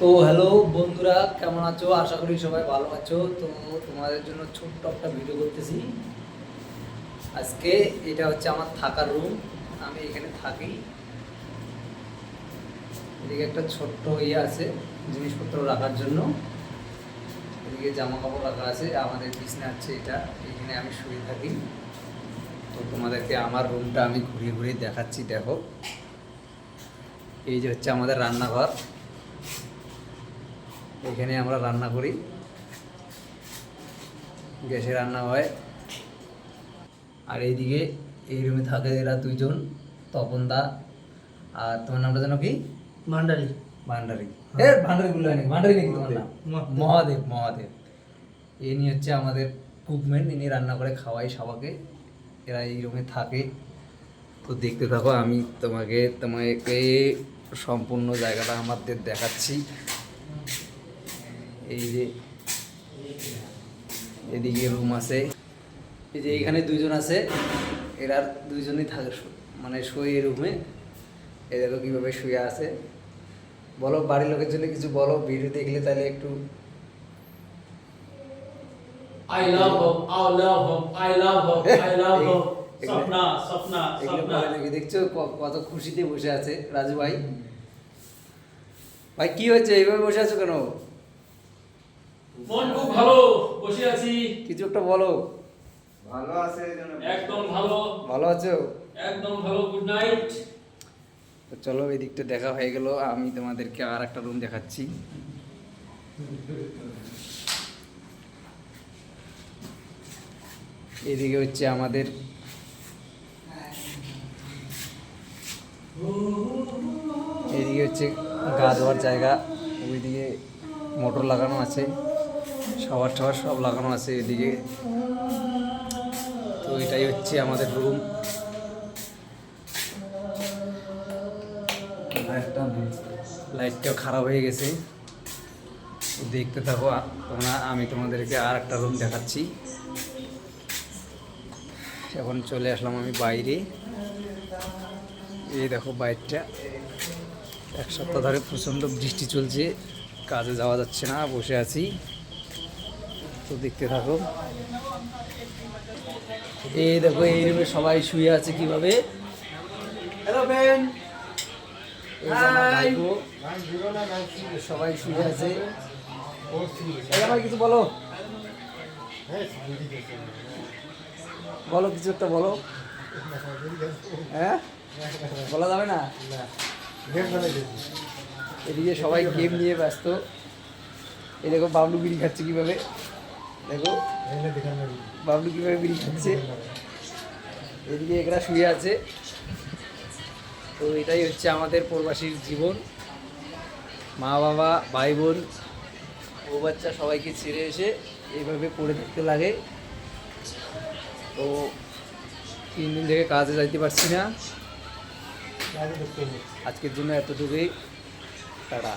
তো হ্যালো বন্ধুরা, কেমন আছো? আশা করি সবাই ভালো আছো। তো তোমাদের জন্য ছোট্ট একটা ভিডিও করতেছি। আজকে এটা হচ্ছে আমার থাকার রুম আমি এখানে থাকি। এদিকে একটা ছোট্ট ইয়ে আছে, জিনিসপত্র রাখার জন্য। এদিকে জামা কাপড় রাখা আছে। আমাদের বিছনা আছে এটা। এখানে আমি শুয়ে থাকি। তো তোমাদেরকে আমার রুমটা আমি ঘুরিয়ে ঘুরিয়ে দেখাচ্ছি, দেখো। এই যে হচ্ছে আমাদের রান্নাঘর। এখানে আমরা রান্না করি। গ্যাসে রান্না হয়। আর এইদিকে এই রুমে থাকে এরা দুইজন তপন দা আর তোমার নামটা যেন কি? ভান্ডারি। ভান্ডারি। এ ভান্ডারি বলল নাকি ভান্ডারি নাকি তোমার নাম? মহাদেব। মহাদেব। মহাদেব ইনি হচ্ছে আমাদের কুকম্যান ইনি রান্না করে খাওয়াই সবাকে এরা এই রুমে থাকে। তো দেখতে থাকো আমি তোমাকে তোমাকে সম্পূর্ণ জায়গাটা আমাদের দেখাচ্ছি। এই যে এদিকে রুম আছে। এই যে এইখানে দুইজন আছে এরা দুইজনই থাকে মানে শুয়ে রুমে দেখো কীভাবে শুয়ে আছে। বলো বাড়ির লোকের জন্য কিছু বলো ভিডিও দেখলে তাহলে একটু her, I love her. Swapna Swapna Swapna. দেখছ কত খুশিতে বসে আছে রাজু ভাই। ভাই কি হয়েছে? এইভাবে বসে আছো কেন? মন খুব ভালো বসে আছি। কিছু একটা বলো। ভালো আছে একদম ভালো। ভালো আছো? একদম ভালো গুড নাইট চলো এই দিকটা দেখা হয়ে গেল। আমি তোমাদেরকে আর একটা রুম দেখাচ্ছি। এদিকে হচ্ছে আমাদের এদিকে হচ্ছে গা ধোয়ার জায়গা। ওইদিকে মোটর লাগানো আছে। শাওয়ার টাওয়ার সব লাগানো আছে এদিকে। তো এটাই হচ্ছে আমাদের রুম লাইটটাও খারাপ হয়ে গেছে। দেখতে থাকো তোমরা আমি তোমাদেরকে আর একটা রুম দেখাচ্ছি। এখন চলে আসলাম আমি বাইরে। এই দেখো বাইরটা। এক সপ্তাহ ধরে প্রচণ্ড বৃষ্টি চলছে কাজে যাওয়া যাচ্ছে না বসে আছি। তো দেখতে থাকো। এই দেখো এই রুমে সবাই শুয়ে আছে কীভাবে? হ্যালো বেন। সবাই শুয়ে আছে। আমার কিছু বলো। বলো কিছু একটা বলো। হ্যাঁ? বলা যাবে না? এদিকে সবাই গেম নিয়ে ব্যস্ত। এই দেখো বাবলু বিড়ি খাচ্ছে কীভাবে? দেখো, বাবলু কীভাবে বিড়ি খাচ্ছে? এদিকে এরা শুয়ে আছে। তো এটাই হচ্ছে আমাদের প্রবাসীর জীবন। মা, বাবা, ভাই, বোন ও বাচ্চা সবাইকে ছেড়ে এসে এইভাবে পড়ে থাকতে লাগে। তো তিন দিন থেকে কাজে যাইতে পারছি না। আজকের জন্য এতটুকুই। টাটা।